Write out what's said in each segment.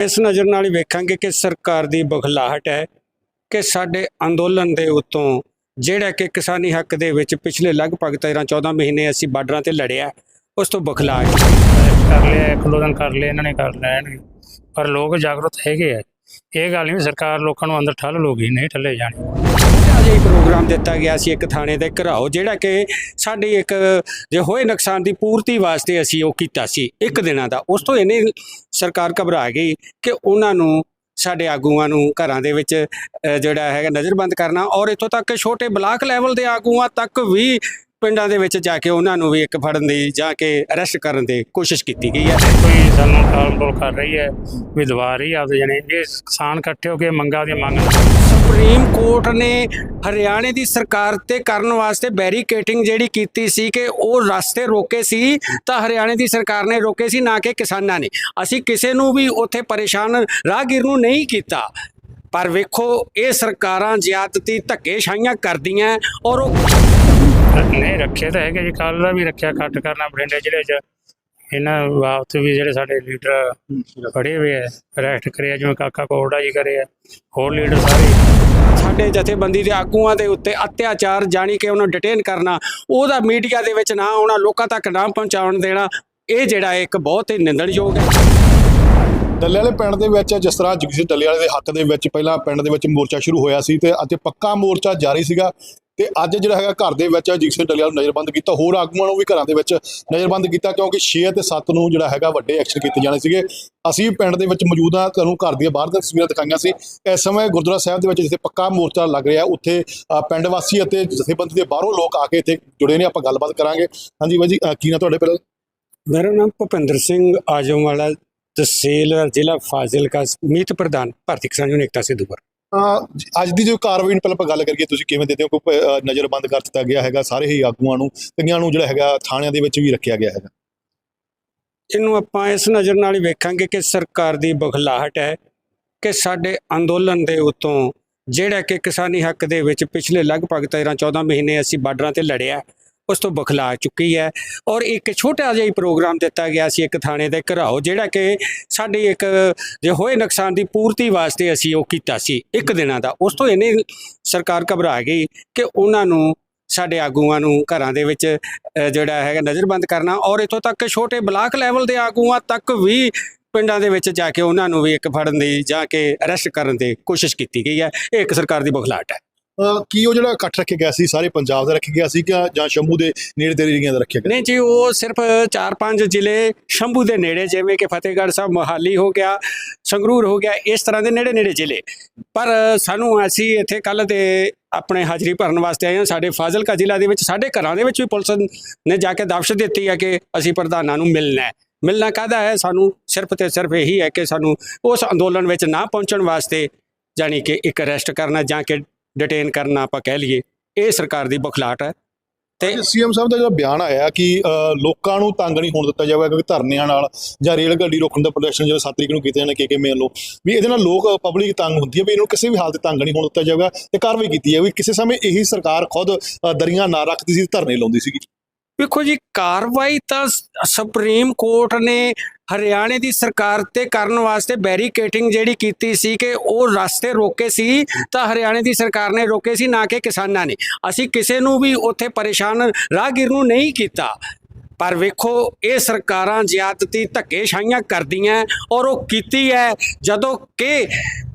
ਇਸ ਨਜ਼ਰ ਨਾਲ ਹੀ ਵੇਖਾਂਗੇ ਕਿ ਸਰਕਾਰ ਦੀ ਬਖਲਾਹਟ ਹੈ ਕਿ ਸਾਡੇ ਅੰਦੋਲਨ ਦੇ ਉਤੋਂ ਜਿਹੜਾ ਕਿ ਕਿਸਾਨੀ ਹੱਕ ਦੇ ਵਿੱਚ ਪਿਛਲੇ ਲਗਭਗ 13 14 ਮਹੀਨੇ ਅਸੀਂ ਬਾਰਡਰਾਂ ਤੇ ਲੜਿਆ, ਉਸ ਤੋਂ ਬਖਲਾਹਟ ਕਰ ਲਿਆ ਇੱਕ ਕਰ ਲਿਆ, ਇਹਨਾਂ ਨੇ ਕਰ ਲੈਣਗੇ ਪਰ ਲੋਕ ਜਾਗਰੂਕ ਹੈਗੇ ਆ। ਇਹ ਗੱਲ ਨਹੀਂ ਵੀ ਸਰਕਾਰ ਲੋਕਾਂ ਨੂੰ ਅੰਦਰ ਠੱਲ ਲੋਗੀ ਨਹੀਂ ਠੱਲੇ ਜਾਣੀ। ਅਜੇ ਪ੍ਰੋਗਰਾਮ ਦਿੱਤਾ ਗਿਆ ਸੀ ਇੱਕ ਥਾਣੇ ਦੇ ਘਰਾਓ, ਜਿਹੜਾ ਕਿ ਸਾਡੀ ਇੱਕ ਜੇ ਹੋਏ ਨੁਕਸਾਨ ਦੀ ਪੂਰਤੀ ਵਾਸਤੇ ਅਸੀਂ ਉਹ ਕੀਤਾ ਸੀ, ਇੱਕ ਦਿਨਾਂ ਦਾ। ਉਸ ਤੋਂ ਇਹਨੇ ਸਰਕਾਰ ਘਬਰਾ ਗਈ ਕਿ ਉਹਨਾਂ ਨੂੰ, ਸਾਡੇ ਆਗੂਆਂ ਨੂੰ ਘਰਾਂ ਦੇ ਵਿੱਚ ਜਿਹੜਾ ਹੈਗਾ ਨਜ਼ਰਬੰਦ ਕਰਨਾ ਔਰ ਇੱਥੋਂ ਤੱਕ ਕਿ ਛੋਟੇ ਬਲਾਕ ਲੈਵਲ ਦੇ ਆਗੂਆਂ ਤੱਕ ਵੀ ਪਿੰਡਾਂ ਦੇ ਵਿੱਚ ਜਾ ਕੇ ਉਹਨਾਂ ਨੂੰ ਵੀ ਇੱਕ ਫੜਨ ਦੀ ਜਾਂ ਕਿ ਅਰੈਸਟ ਕਰਨ ਦੀ ਕੋਸ਼ਿਸ਼ ਕੀਤੀ ਗਈ ਹੈ। ਕੋਈ ਸਾਨੂੰ ਟਾਲਮਟੋਲ ਕਰ ਰਹੀ ਹੈ ਵੀ ਦਵਾ ਰਹੀ ਆ ਜਣੇ। ਇਹ ਕਿਸਾਨ ਇਕੱਠੇ ਹੋ ਕੇ ਮੰਗਾਂ ਦੀ ਮੰਗ ਸੁਪਰੀਮ ਕੋਰਟ ਨੇ ਹਰਿਆਣੇ ਦੀ ਸਰਕਾਰ ਤੇ ਕਰਨ ਵਾਸਤੇ ਬੈਰੀਕੇਟਿੰਗ ਜਿਹੜੀ ਕੀਤੀ ਸੀ ਕਿ ਉਹ ਰਸਤੇ ਰੋਕੇ ਸੀ ਤਾਂ ਹਰਿਆਣੇ ਦੀ ਸਰਕਾਰ ਨੇ ਰੋਕੇ ਸੀ ਨਾ ਕਿ ਕਿਸਾਨਾਂ ਨੇ। ਅਸੀਂ ਕਿਸੇ ਨੂੰ ਵੀ ਉੱਥੇ ਪਰੇਸ਼ਾਨ ਰਾਹਗੀਰ ਨੂੰ ਨਹੀਂ ਕੀਤਾ। ਪਰ ਵੇਖੋ ਇਹ ਸਰਕਾਰਾਂ ਜ਼ਿਆਦਤੀ ਧੱਕੇ ਛਾਈਆਂ ਕਰਦੀਆਂ ਔਰ ਉਹ ਨਹੀਂ ਰੱਖੇ ਤਾਂ ਹੈਗੇ ਜੀ। ਕੱਲ ਦਾ ਵੀ ਰੱਖਿਆ ਕੱਟ ਕਰਨਾ ਬਠਿੰਡੇ ਜ਼ਿਲ੍ਹੇ 'ਚ। ਇਹਨਾਂ ਬਾਬਤ ਵੀ ਜਿਹੜੇ ਸਾਡੇ ਲੀਡਰ ਫੜੇ ਹੋਏ ਆ ਅਰੈਸਟ ਕਰਿਆ ਜਿਵੇਂ ਕਾਕਾ ਕੋਰਡਾ ਜੀ ਕਰੇ ਆ ਹੋਰ ਲੀਡਰ ਸਾਰੇ। ਸਾਡੇ ਜਥੇਬੰਦੀ ਦੇ ਆਗੂਆਂ ਦੇ ਉੱਤੇ ਅਤਿਆਚਾਰ ਜਾਣੀ ਕਿ ਉਹਨਾਂ ਡਿਟੇਨ ਕਰਨਾ ਉਹਦਾ ਮੀਡੀਆ ਦੇ ਵਿੱਚ ਨਾ ਆਉਣਾ ਲੋਕਾਂ ਤੱਕ ਨਾ ਪਹੁੰਚਾਉਣ ਦੇਣਾ ਇਹ ਜਿਹੜਾ ਇੱਕ ਬਹੁਤ ਹੀ ਨਿੰਦਣਯੋਗ ਹੈ। ਡੱਲੇ ਵਾਲੇ ਪਿੰਡ ਦੇ ਵਿੱਚ ਜਿਸ ਤਰ੍ਹਾਂ ਜਗਜੀਤ ਡੱਲੇ ਵਾਲੇ ਦੇ ਹੱਕ ਦੇ ਵਿੱਚ ਪਹਿਲਾਂ ਪਿੰਡ ਦੇ ਵਿੱਚ ਮੋਰਚਾ ਸ਼ੁਰੂ ਹੋਇਆ ਸੀ ਤੇ ਅਤੇ ਪੱਕਾ ਮੋਰਚਾ ਜਾਰੀ ਸੀਗਾ। ਤੇ ਅੱਜ ਜਿਹੜਾ ਹੈਗਾ ਘਰ ਦੇ ਵਿੱਚ ਅਜੀਤ ਸਿੰਘ ਵਾਲੇ ਨੂੰ ਨਜ਼ਰਬੰਦ ਕੀਤਾ, ਹੋਰ ਆਗੂਆਂ ਨੂੰ ਵੀ ਘਰਾਂ ਦੇ ਵਿੱਚ ਨਜ਼ਰਬੰਦ ਕੀਤਾ ਕਿਉਂਕਿ 6 ਤੇ 7 ਨੂੰ ਜਿਹੜਾ ਹੈਗਾ ਵੱਡੇ ਐਕਸ਼ਨ ਕੀਤੇ ਜਾਣੇ ਸੀਗੇ। ਅਸੀਂ ਵੀ ਪਿੰਡ ਦੇ ਵਿੱਚ ਮੌਜੂਦ ਹਾਂ ਤੁਹਾਨੂੰ ਘਰ ਦੀਆਂ ਬਾਹਰ ਦੀਆਂ ਤਸਵੀਰਾਂ ਦਿਖਾਈਆਂ ਸੀ। ਇਸ ਸਮੇਂ ਗੁਰਦੁਆਰਾ ਸਾਹਿਬ ਦੇ ਵਿੱਚ ਜਿੱਥੇ ਪੱਕਾ ਮੋਰਚਾ ਲੱਗ ਰਿਹਾ, ਉੱਥੇ ਪਿੰਡ ਵਾਸੀ ਅਤੇ ਜਥੇਬੰਦੀ ਦੇ ਬਾਹਰੋਂ ਲੋਕ ਆ ਕੇ ਇੱਥੇ ਜੁੜੇ ਨੇ, ਆਪਾਂ ਗੱਲਬਾਤ ਕਰਾਂਗੇ। ਹਾਂਜੀ ਬਾਈ ਜੀ ਕੀ ਨਾ ਤੁਹਾਡੇ ਪਹਿਲਾਂ? ਮੇਰਾ ਨਾਮ ਭੁਪਿੰਦਰ ਸਿੰਘ ਆਜਮ ਵਾਲਾ ਤਹਿਸੀਲ ਜ਼ਿਲ੍ਹਾ ਫਾਜ਼ਿਲਕਾ, ਮੀਤ ਪ੍ਰਧਾਨ, ਭਾਰਤੀ ਕਿਸਾਨ ਯੂਨੀਅਨ ਏਕਤਾ ਸਿੱਧੂਪੁਰ ਅੱਜ ਦੀ ਜੋ ਕਾਰਵਾਈ ਨੂੰ ਪਹਿਲਾਂ ਆਪਾਂ ਗੱਲ ਕਰੀਏ, ਤੁਸੀਂ ਕਿਵੇਂ ਦੇਖਦੇ ਹੋ? ਕੋਈ ਨਜ਼ਰਬੰਦ ਕਰ ਦਿੱਤਾ ਗਿਆ ਹੈਗਾ ਸਾਰੇ ਹੀ ਆਗੂਆਂ ਨੂੰ, ਕਈਆਂ ਨੂੰ ਜਿਹੜਾ ਹੈਗਾ ਥਾਣਿਆਂ ਦੇ ਵਿੱਚ ਵੀ ਰੱਖਿਆ ਗਿਆ ਹੈਗਾ। ਇਹਨੂੰ ਆਪਾਂ ਇਸ ਨਜ਼ਰ ਨਾਲ ਹੀ ਵੇਖਾਂਗੇ ਕਿ ਸਰਕਾਰ ਦੀ ਬਖਲਾਹਟ ਹੈ ਕਿ ਸਾਡੇ ਅੰਦੋਲਨ ਦੇ ਉਤੋਂ ਜਿਹੜਾ ਕਿ ਕਿਸਾਨੀ ਹੱਕ ਦੇ ਵਿੱਚ ਪਿਛਲੇ ਲਗਭਗ 13 14 ਮਹੀਨੇ ਅਸੀਂ ਬਾਰਡਰਾਂ ਤੇ ਲੜਿਆ ਉਸ ਤੋਂ ਬਖਲਾ ਚੁੱਕੀ ਹੈ ਔਰ ਇੱਕ ਛੋਟਾ ਜਿਹਾ ਹੀ ਪ੍ਰੋਗਰਾਮ ਦਿੱਤਾ ਗਿਆ ਸੀ ਇੱਕ ਥਾਣੇ ਦੇ ਘਰਾਓ, ਜਿਹੜਾ ਕਿ ਸਾਡੀ ਇੱਕ ਜੇ ਹੋਏ ਨੁਕਸਾਨ ਦੀ ਪੂਰਤੀ ਵਾਸਤੇ ਅਸੀਂ ਉਹ ਕੀਤਾ ਸੀ ਇੱਕ ਦਿਨਾਂ ਦਾ। ਉਸ ਤੋਂ ਇਹਨੇ ਸਰਕਾਰ ਘਬਰਾ ਗਈ ਕਿ ਉਹਨਾਂ ਨੂੰ, ਸਾਡੇ ਆਗੂਆਂ ਨੂੰ ਘਰਾਂ ਦੇ ਵਿੱਚ ਜਿਹੜਾ ਹੈਗਾ ਨਜ਼ਰਬੰਦ ਕਰਨਾ ਔਰ ਇੱਥੋਂ ਤੱਕ ਛੋਟੇ ਬਲਾਕ ਲੈਵਲ ਦੇ ਆਗੂਆਂ ਤੱਕ ਵੀ ਪਿੰਡਾਂ ਦੇ ਵਿੱਚ ਜਾ ਕੇ ਉਹਨਾਂ ਨੂੰ ਵੀ ਇੱਕ ਫੜਨ ਦੀ ਜਾਂ ਕਿ ਅਰੈਸਟ ਕਰਨ ਦੀ ਕੋਸ਼ਿਸ਼ ਕੀਤੀ ਗਈ ਹੈ। ਇਹ ਇੱਕ ਸਰਕਾਰ ਦੀ ਬਖਲਾਹਟ ਹੈ। ਕੀ ਉਹ ਜਿਹੜਾ ਇਕੱਠ ਰੱਖਿਆ ਗਿਆ ਸੀ, ਸਾਰੇ ਪੰਜਾਬ ਦਾ ਰੱਖਿਆ ਗਿਆ ਸੀ ਕਿ ਜਾਂ ਸ਼ੰਭੂ ਦੇ ਨੇੜੇ ਦੇ ਏਰੀਆ ਦਾ ਰੱਖਿਆ ਗਿਆ ਨਹੀਂ ਜੀ, ਉਹ ਸਿਰਫ 4-5 ਜ਼ਿਲ੍ਹੇ ਸ਼ੰਭੂ ਦੇ ਨੇੜੇ, ਜਿਵੇਂ ਕਿ ਫਤਿਹਗੜ੍ਹ ਸਾਹਿਬ, ਮੋਹਾਲੀ ਹੋ ਗਿਆ, ਸੰਗਰੂਰ ਹੋ ਗਿਆ, ਇਸ ਤਰ੍ਹਾਂ ਦੇ ਨੇੜੇ ਨੇੜੇ ਜ਼ਿਲ੍ਹੇ। ਪਰ ਸਾਨੂੰ ਅਸੀਂ ਇੱਥੇ ਕੱਲ ਦੇ ਆਪਣੇ ਹਾਜ਼ਰੀ ਭਰਨ ਵਾਸਤੇ ਆਏ ਹਾਂ। ਸਾਡੇ ਫਾਜ਼ਿਲਕਾ ਜ਼ਿਲ੍ਹਾ ਦੇ ਵਿੱਚ, ਸਾਡੇ ਘਰਾਂ ਦੇ ਵਿੱਚ ਵੀ ਪੁਲਿਸ ਨੇ ਜਾ ਕੇ ਦਬਸ਼ ਦਿੱਤੀ ਹੈ ਕਿ ਅਸੀਂ ਪ੍ਰਧਾਨਾਂ ਨੂੰ ਮਿਲਣਾ ਹੈ। ਮਿਲਣਾ ਕਾਹਦਾ ਹੈ? ਸਾਨੂੰ ਸਿਰਫ ਤੇ ਸਿਰਫ ਇਹੀ ਹੈ ਕਿ ਸਾਨੂੰ ਉਸ ਅੰਦੋਲਨ ਵਿੱਚ ਨਾ ਪਹੁੰਚਣ ਵਾਸਤੇ, ਜਾਣੀ ਕਿ ਇੱਕ ਅਰੈਸਟ ਕਰਨਾ ਜਾਂ ਕਿ ਡਿਟੇਨ ਕਰਨਾ ਆਪਾਂ ਕਹਿ ਲਈਏ, ਇਹ ਸਰਕਾਰ ਦੀ ਬਖਲਾਟ ਹੈ। ਤੇ ਸੀਐਮ ਸਾਹਿਬ ਦਾ ਜਿਹੜਾ ਬਿਆਨ ਆਇਆ ਕਿ ਲੋਕਾਂ ਨੂੰ ਤੰਗ ਨਹੀਂ ਹੋਣ ਦਿੱਤਾ ਜਾਵੇਗਾ ਕਿਉਂਕਿ ਧਰਨਿਆਂ ਨਾਲ ਜਾਂ ਰੇਲ ਗੱਡੀ ਰੋਕਣ ਦਾ ਪ੍ਰਦਰਸ਼ਨ ਜਿਹੜਾ 7 ਤਰੀਕ ਨੂੰ ਕੀਤੇ ਜਾਣੇ ਕੇ ਮੇਲ ਲੋ ਵੀ ਇਹਦੇ ਨਾਲ ਲੋਕ ਪਬਲਿਕ ਤੰਗ ਹੁੰਦੀ ਹੈ ਵੀ ਇਹਨੂੰ ਕਿਸੇ ਵੀ ਹਾਲਤ ਤੰਗ ਨਹੀਂ ਹੋਣ ਦਿੱਤਾ ਜਾਵੇਗਾ ਤੇ ਕਾਰਵਾਈ ਕੀਤੀ ਹੈ ਕਿਸੇ ਸਮੇਂ ਇਹੀ ਸਰਕਾਰ ਖੁਦ ਦਰੀਆਂ ਨਾ ਰੱਖਦੀ ਸੀ, ਧਰਨੇ ਲਾਉਂਦੀ ਸੀਗੀ। ਵੇਖੋ ਜੀ, ਕਾਰਵਾਈ ਤਾਂ ਸੁਪਰੀਮ ਕੋਰਟ ਨੇ ਹਰਿਆਣੇ ਦੀ ਸਰਕਾਰ ਤੇ ਕਰਨ ਵਾਸਤੇ ਬੈਰੀਕੇਟਿੰਗ ਜਿਹੜੀ ਕੀਤੀ ਸੀ ਕਿ ਉਹ ਰਸਤੇ ਰੋਕੇ ਸੀ, ਤਾਂ ਹਰਿਆਣੇ ਦੀ ਸਰਕਾਰ ਨੇ ਰੋਕੇ ਸੀ, ਨਾ ਕਿ ਕਿਸਾਨਾਂ ਨੇ। ਅਸੀਂ ਕਿਸੇ ਨੂੰ ਵੀ ਉੱਥੇ ਪਰੇਸ਼ਾਨ ਰਾਹਗੀਰ ਨੂੰ ਨਹੀਂ ਕੀਤਾ। ਪਰ ਵੇਖੋ, ਇਹ ਸਰਕਾਰਾਂ ਜ਼ਿਆਦਤੀ ਧੱਕੇਸ਼ਾਹੀਆਂ ਕਰਦੀਆਂ ਔਰ ਉਹ ਕੀਤੀ ਹੈ ਜਦੋਂ ਕਿ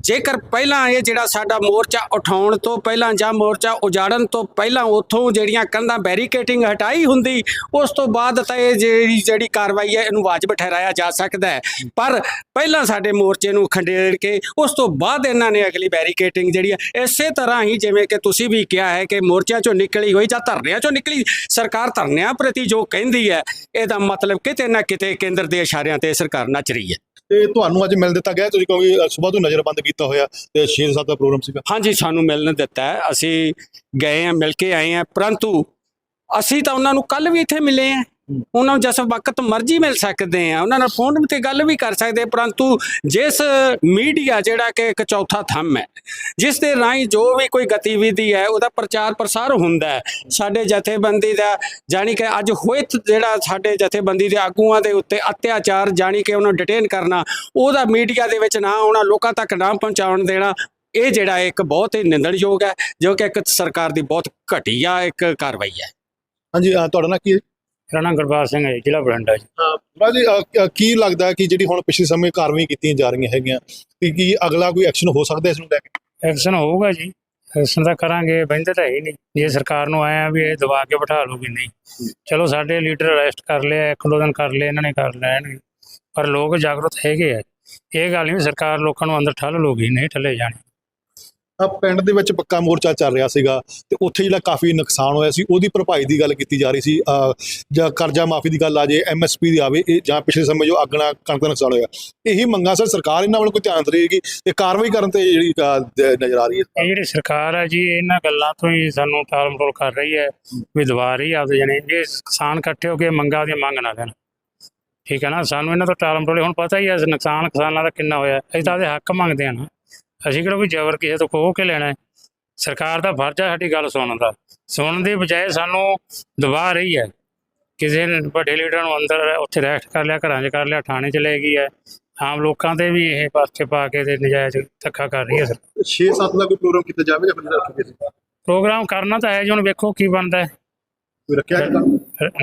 ਜੇਕਰ ਪਹਿਲਾਂ ਇਹ ਜਿਹੜਾ ਸਾਡਾ ਮੋਰਚਾ ਉਠਾਉਣ ਤੋਂ ਪਹਿਲਾਂ ਜਾਂ ਮੋਰਚਾ ਉਜਾੜਨ ਤੋਂ ਪਹਿਲਾਂ ਉੱਥੋਂ ਜਿਹੜੀਆਂ ਕੰਧਾਂ ਬੈਰੀਕੇਟਿੰਗ ਹਟਾਈ ਹੁੰਦੀ, ਉਸ ਤੋਂ ਬਾਅਦ ਤਾਂ ਇਹ ਜਿਹੜੀ ਜਿਹੜੀ ਕਾਰਵਾਈ ਹੈ, ਇਹਨੂੰ ਵਾਜਬ ਠਹਿਰਾਇਆ ਜਾ ਸਕਦਾ ਹੈ। ਪਰ ਪਹਿਲਾਂ ਸਾਡੇ ਮੋਰਚੇ ਨੂੰ ਖੰਡੇੜ ਕੇ, ਉਸ ਤੋਂ ਬਾਅਦ ਇਹਨਾਂ ਨੇ ਅਗਲੀ ਬੈਰੀਕੇਟਿੰਗ ਜਿਹੜੀ ਹੈ, ਇਸੇ ਤਰ੍ਹਾਂ ਹੀ ਜਿਵੇਂ ਕਿ ਤੁਸੀਂ ਵੀ ਕਿਹਾ ਹੈ ਕਿ ਮੋਰਚਿਆਂ ਚੋਂ ਨਿਕਲੀ ਹੋਈ ਜਾਂ ਧਰਨਿਆਂ ਚੋਂ ਨਿਕਲੀ, ਸਰਕਾਰ ਧਰਨਿਆਂ ਪ੍ਰਤੀ ਜੋ ਕਹਿੰਦੀ ਹੈ, ਇਹਦਾ ਮਤਲਬ ਕਿਤੇ ਨਾ ਕਿਤੇ ਕੇਂਦਰ ਦੇ ਇਸ਼ਾਰਿਆਂ ਤੇ ਸਰਕਾਰ ਨੱਚ ਰਹੀ ਹੈ। ਤੇ ਤੁਹਾਨੂੰ ਅੱਜ ਮਿਲ ਦਿੱਤਾ ਗਿਆ, ਤੁਸੀਂ ਕਿਉਂਕਿ ਸਵੇਰ ਤੋਂ ਨਜ਼ਰਬੰਦ ਕੀਤਾ ਹੋਇਆ ਤੇ 6-7 ਦਾ ਪ੍ਰੋਗਰਾਮ ਸੀਗਾ। ਹਾਂਜੀ, ਸਾਨੂੰ ਮਿਲਣ ਦਿੱਤਾ ਹੈ। ਅਸੀਂ ਗਏ ਆ ਮਿਲ ਕੇ ਆਏ ਆ ਪਰੰਤੂ ਅਸੀਂ ਤਾਂ ਉਹਨਾਂ ਨੂੰ ਕੱਲ ਵੀ ਇੱਥੇ ਮਿਲੇ ਆ ਉਹਨਾਂ ਨੂੰ ਜਿਸ ਵਕਤ ਮਰਜ਼ੀ ਮਿਲ ਸਕਦੇ ਆ ਉਹਨਾਂ ਨਾਲ ਫੋਨ ਤੇ ਗੱਲ ਵੀ ਕਰ ਸਕਦੇ ਪਰੰਤੂ ਜਿਸ ਮੀਡੀਆ ਜਿਹੜਾ ਕਿ ਇੱਕ ਚੌਥਾ ਥੰਮ ਹੈ ਜਿਸ ਦੇ ਰਾਹੀਂ ਜੋ ਵੀ ਕੋਈ ਗਤੀਵਿਧੀ ਹੈ ਉਹਦਾ ਪ੍ਰਚਾਰ ਪ੍ਰਸਾਰ ਹੁੰਦਾ ਹੈ। ਸਾਡੇ ਜਥੇਬੰਦੀ ਦਾ ਜਾਣੀ ਕਿ ਅੱਜ ਹੋਇਤ ਜਿਹੜਾ ਸਾਡੇ ਜਥੇਬੰਦੀ ਦੇ ਆਗੂਆਂ ਦੇ ਉੱਤੇ ਅਤਿਆਚਾਰ ਜਾਣੀ ਕਿ ਉਹਨਾਂ ਡਿਟੇਨ ਕਰਨਾ ਉਹਦਾ ਮੀਡੀਆ ਦੇ ਵਿੱਚ ਨਾ ਆਉਣਾ ਲੋਕਾਂ ਤੱਕ ਨਾ ਪਹੁੰਚਾਉਣ ਦੇਣਾ ਇਹ ਜਿਹੜਾ ਇੱਕ ਬਹੁਤ ਹੀ ਨਿੰਦਣਯੋਗ ਹੈ ਜੋ ਕਿ ਇੱਕ ਸਰਕਾਰ ਦੀ ਬਹੁਤ ਘਟੀਆ ਇੱਕ ਕਾਰਵਾਈ ਹੈ। ਹਾਂਜੀ ਅ, ਤੁਹਾਡਾ ਨਾਂ ਕੀ ਮੇਰਾ ਨਾਮ ਗੁਰਬਾਜ ਸਿੰਘ ਹੈ ਜੀ, ਜ਼ਿਲ੍ਹਾ ਬਠਿੰਡਾ ਜੀ। ਬਰਾ ਜੀ ਅ, ਅ, ਕੀ ਲੱਗਦਾ ਕਿ ਜਿਹੜੀ ਹੁਣ ਪਿਛਲੇ ਸਮੇਂ ਕਾਰਵਾਈ ਕੀਤੀਆਂ ਜਾ ਰਹੀਆਂ ਹੈਗੀਆਂ ਕਿ ਕੀ ਅਗਲਾ ਕੋਈ ਐਕਸ਼ਨ ਹੋ ਸਕਦਾ ਇਸ ਨੂੰ ਲੈ ਕੇ? ਐਕਸ਼ਨ ਹੋਊਗਾ ਜੀ ਐਕਸ਼ਨ ਤਾਂ ਕਰਾਂਗੇ ਬਹਿੰਦੇ ਤਾਂ ਹੈ ਹੀ ਨਹੀਂ। ਜੇ ਸਰਕਾਰ ਨੂੰ ਆਇਆ ਵੀ ਇਹ ਦਬਾ ਕੇ ਬਿਠਾ ਲੂਗੀ ਨਹੀਂ। ਚਲੋ ਸਾਡੇ ਲੀਡਰ ਅਰੈਸਟ ਕਰ ਲਿਆ ਇੱਕ ਦੋ ਦਿਨ ਕਰ ਲਿਆ ਇਹਨਾਂ ਨੇ ਕਰ ਲੈਣਗੇ। ਪਰ ਲੋਕ ਜਾਗਰੂਕ ਹੈਗੇ ਆ। ਇਹ ਗੱਲ ਨਹੀਂ ਵੀ ਸਰਕਾਰ ਲੋਕਾਂ ਨੂੰ ਅੰਦਰ ਠੱਲ ਲੂਗੀ ਨਹੀਂ ਠੱਲੇ ਜਾਣੇ। ਪਿੰਡ ਦੇ ਵਿੱਚ ਪੱਕਾ ਮੋਰਚਾ ਚੱਲ ਰਿਹਾ ਸੀਗਾ ਤੇ ਉੱਥੇ ਜਿਹੜਾ ਕਾਫੀ ਨੁਕਸਾਨ ਹੋਇਆ ਸੀ, ਉਹਦੀ ਭਰਪਾਈ ਦੀ ਗੱਲ ਕੀਤੀ ਜਾ ਰਹੀ ਸੀ ਜਾਂ ਕਰਜ਼ਾ ਮਾਫੀ ਦੀ ਗੱਲ ਆ ਜੇ ਐਮਐਸਪੀ ਦੀ ਆਵੇ, ਇਹ ਜਾਂ ਪਿਛਲੇ ਸਮੇਂ ਜੋ ਅੱਗਣਾ ਕਣਕ ਦਾ ਨੁਕਸਾਨ ਹੋਇਆ, ਇਹੀ ਮੰਗਾਂ ਸਰ ਸਰਕਾਰ ਇਹਨਾਂ ਵੱਲ ਕੋਈ ਧਿਆਨ ਦੇ ਰਹੇਗੀ ਤੇ ਕਾਰਵਾਈ ਕਰਨ ਤੇ ਜਿਹੜੀ ਨਜ਼ਰ ਆ ਰਹੀ ਹੈ? ਜਿਹੜੀ ਸਰਕਾਰ ਹੈ ਜੀ, ਇਹਨਾਂ ਗੱਲਾਂ ਤੋਂ ਹੀ ਸਾਨੂੰ ਟਾਲ ਮਟੋਲ ਕਰ ਰਹੀ ਹੈ, ਵੀ ਦਬਾ ਰਹੀ ਆਪਦੇ ਜਣੇ, ਜੇ ਕਿਸਾਨ ਇਕੱਠੇ ਹੋ ਕੇ ਮੰਗਾਂ ਦੀਆਂ ਮੰਗ ਨਾ ਦੇਣ ਠੀਕ ਹੈ ਨਾ, ਸਾਨੂੰ ਇਹਨਾਂ ਤੋਂ ਟਾਲ ਮਟੋਲੇ, ਹੁਣ ਪਤਾ ਹੀ ਹੈ, ਨੁਕਸਾਨ ਕਿਸਾਨਾਂ ਦਾ ਕਿੰਨਾ ਹੋਇਆ, ਅਸੀਂ ਤਾਂ ਆਪਦੇ ਹੱਕ ਮੰਗਦੇ ਆ ਨਾ। ਅਸੀਂ ਕਿਹੜਾ ਕੋਈ ਜ਼ਬਰ ਕਿਸੇ ਤੋਂ ਖੋਹ ਕੇ ਲੈਣਾ ਹੈ? ਸਰਕਾਰ ਦਾ ਫਰਜ਼ ਹੈ ਸਾਡੀ ਗੱਲ ਸੁਣਨ ਦਾ। ਸੁਣਨ ਦੀ ਬਜਾਏ ਸਾਨੂੰ ਦਬਾ ਰਹੀ ਹੈ। ਕਿਸੇ ਨੇ ਵੱਡੇ ਲੀਡਰ ਨੂੰ ਅੰਦਰ ਉੱਥੇ ਰੈਸਟ ਕਰ ਲਿਆ ਘਰਾਂ 'ਚ ਕਰ ਲਿਆ ਥਾਣੇ 'ਚ ਲੈ ਗਈ ਹੈ। ਆਮ ਲੋਕਾਂ ਤੇ ਵੀ ਇਹ ਪਾਸੇ ਪਾ ਕੇ ਤੇ ਨਜਾਇਜ਼ ਧੱਕਾ ਕਰ ਰਹੀ ਹੈ ਸਰਕਾਰ 6-7 ਦਾ ਕੋਈ ਪ੍ਰੋਗਰਾਮ ਕੀਤਾ ਜਾਵੇ ਜਾਂ ਫਿਰ ਰੱਖੇ ਪ੍ਰੋਗਰਾਮ ਕਰਨਾ ਤਾਂ ਹੈ ਜੀ ਹੁਣ ਵੇਖੋ ਕੀ ਬਣਦਾ ਹੈ। ਕੋਈ ਰੱਖਿਆ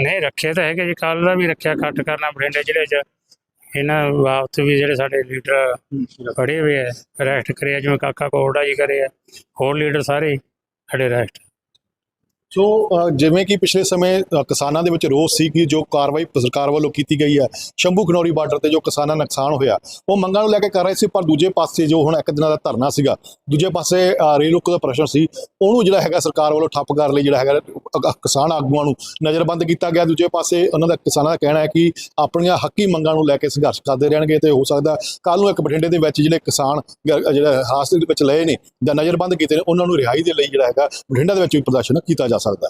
ਨਹੀਂ ਰੱਖੇ ਤਾਂ ਹੈਗੇ ਜੀ ਕੱਲ ਦਾ ਵੀ ਰੱਖਿਆ ਕੱਟ ਕਰਨਾ ਬਠਿੰਡੇ ਜ਼ਿਲ੍ਹੇ 'ਚ। ਇਹਨਾਂ ਬਾਬਤ ਵੀ ਜਿਹੜੇ ਸਾਡੇ ਲੀਡਰ ਫੜੇ ਹੋਏ ਆ ਅਰੈਸਟ ਕਰਿਆ ਜਿਵੇਂ ਕਾਕਾ ਕੋਰਡਾ ਜੀ ਕਰੇ ਆ ਹੋਰ ਲੀਡਰ ਸਾਰੇ ਸਾਡੇ ਅਰੈਸਟ ਸੋ ਜਿਵੇਂ ਕਿ ਪਿਛਲੇ ਸਮੇਂ ਕਿਸਾਨਾਂ ਦੇ ਵਿੱਚ ਰੋਸ ਸੀ ਕਿ ਜੋ ਕਾਰਵਾਈ ਸਰਕਾਰ ਵੱਲੋਂ ਕੀਤੀ ਗਈ ਹੈ, ਸ਼ੰਭੂ ਖਨੌਰੀ ਬਾਰਡਰ ਤੇ ਜੋ ਕਿਸਾਨਾਂ ਦਾ ਨੁਕਸਾਨ ਹੋਇਆ, ਉਹ ਮੰਗਾਂ ਨੂੰ ਲੈ ਕੇ ਕਰ ਰਹੇ ਸੀ, ਪਰ ਦੂਜੇ ਪਾਸੇ ਜੋ ਹੁਣ ਇੱਕ ਦਿਨਾਂ ਦਾ ਧਰਨਾ ਸੀਗਾ, ਦੂਜੇ ਪਾਸੇ ਰੇਲ ਰੋਕੋ ਦਾ ਪ੍ਰਸ਼ਨ ਸੀ, ਉਹਨੂੰ ਜਿਹੜਾ ਹੈਗਾ ਸਰਕਾਰ ਵੱਲੋਂ ਠੱਪ ਕਰਨ ਲਈ, ਜਿਹੜਾ ਹੈਗਾ ਕਿਸਾਨ ਆਗੂਆਂ ਨੂੰ ਨਜ਼ਰਬੰਦ ਕੀਤਾ ਗਿਆ, ਦੂਜੇ ਪਾਸੇ ਉਹਨਾਂ ਦਾ ਕਿਸਾਨਾਂ ਦਾ ਕਹਿਣਾ ਹੈ ਕਿ ਆਪਣੀਆਂ ਹੱਕੀ ਮੰਗਾਂ ਨੂੰ ਲੈ ਕੇ ਸੰਘਰਸ਼ ਕਰਦੇ ਰਹਿਣਗੇ ਤੇ ਹੋ ਸਕਦਾ ਕੱਲ ਨੂੰ ਇੱਕ ਬਠਿੰਡੇ ਦੇ ਵਿੱਚ ਜਿਹੜੇ ਕਿਸਾਨ ਗ- ਜਿਹੜਾ ਹਾਦਸੇ ਦੇ ਵਿੱਚ ਲਏ ਨੇ ਜਾਂ ਨਜ਼ਰਬੰਦ ਕੀਤੇ ਨੇ, ਉਹਨਾਂ ਨੂੰ ਰਿਹਾਈ ਦੇ ਲਈ ਜਿਹੜਾ ਹੈਗਾ, ਬਠਿੰਡਾ ਦੇ ਵਿੱਚ ਵੀ ਪ੍ਰਦਰਸ਼ਨ ਕੀਤਾ ਜਾ ਸਕਦਾ।